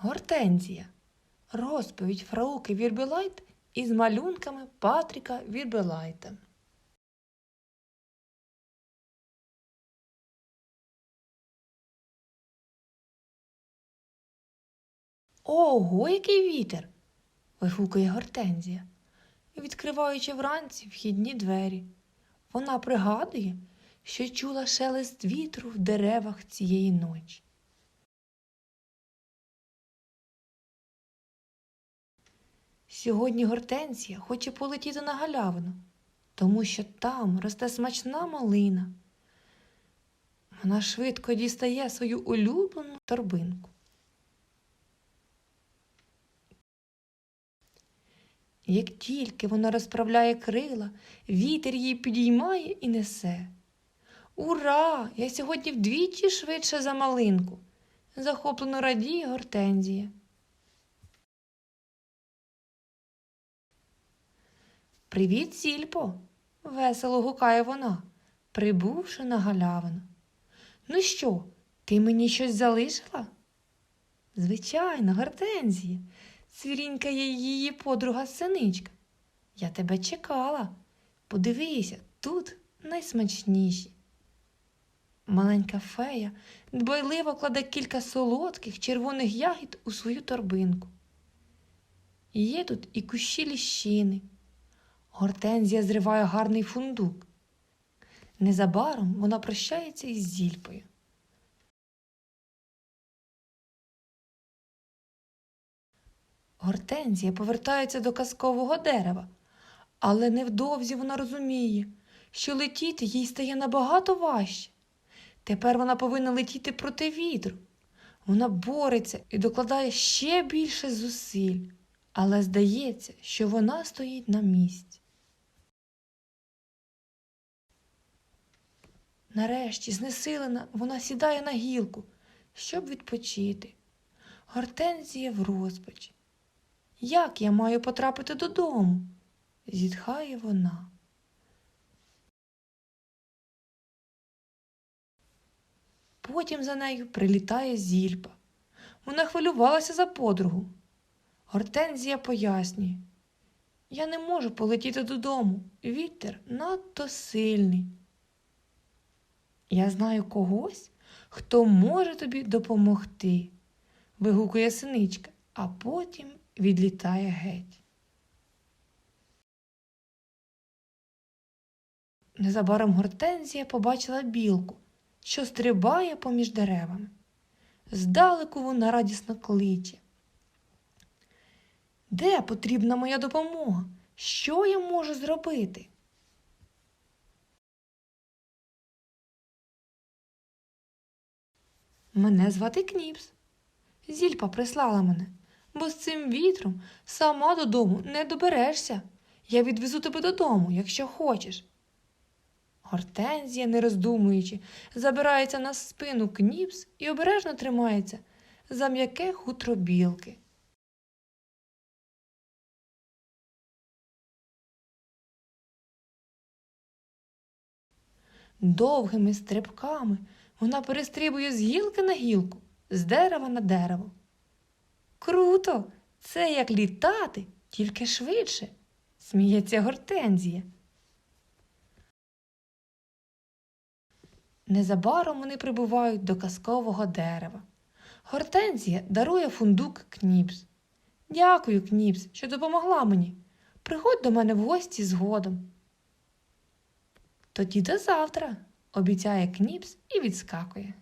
Гортензія. Розповідь Фрауки Вірбелайт із малюнками Патріка Вірбелайта. Ого, який вітер! вигукує Гортензія, відкриваючи вранці вхідні двері. Вона пригадує, що чула шелест вітру в деревах цієї ночі. Сьогодні Гортензія хоче полетіти на галявину, тому що там росте смачна малина. Вона швидко дістає свою улюблену торбинку. Як тільки вона розправляє крила, вітер її підіймає і несе. Ура! Я сьогодні вдвічі швидше за малинку. Захоплено радіє Гортензія. Привіт, сільпо, весело гукає вона, прибувши на галявину. Ну що, ти мені щось залишила? Звичайно, Гортензія, цвірінькає її подруга синичка. Я тебе чекала. Подивися, тут найсмачніші. Маленька фея дбайливо кладе кілька солодких червоних ягід у свою торбинку. Є тут і кущі ліщини. Гортензія зриває гарний фундук. Незабаром вона прощається із зільпою. Гортензія повертається до казкового дерева, але невдовзі вона розуміє, що летіти їй стає набагато важче. Тепер вона повинна летіти проти вітру. Вона бореться і докладає ще більше зусиль, але здається, що вона стоїть на місці. Нарешті, знесилена, вона сідає на гілку, щоб відпочити. Гортензія в розпачі. Як я маю потрапити додому? зітхає вона. Потім за нею прилітає зільпа. Вона хвилювалася за подругу. Гортензія пояснює. Я не можу полетіти додому. Вітер надто сильний. Я знаю когось, хто може тобі допомогти, вигукує синичка, а потім відлітає геть. Незабаром Гортензія побачила білку, що стрибає поміж деревами. Здалеку вона радісно кличе. Де потрібна моя допомога? Що я можу зробити? Мене звати Кніпс. Зільпа прислала мене, бо з цим вітром сама додому не доберешся. Я відвезу тебе додому, якщо хочеш. Гортензія, не роздумуючи, забирається на спину кніпс і обережно тримається за м'яке хутро білки. Довгими стрибками вона перестрибує з гілки на гілку, з дерева на дерево. Круто! Це як літати, тільки швидше, сміється гортензія. Незабаром вони прибувають до казкового дерева. Гортензія дарує фундук Кніпс. Дякую, Кніпс, що допомогла мені. Приходь до мене в гості згодом. Тоді до завтра, обіцяє Кніпс і відскакує.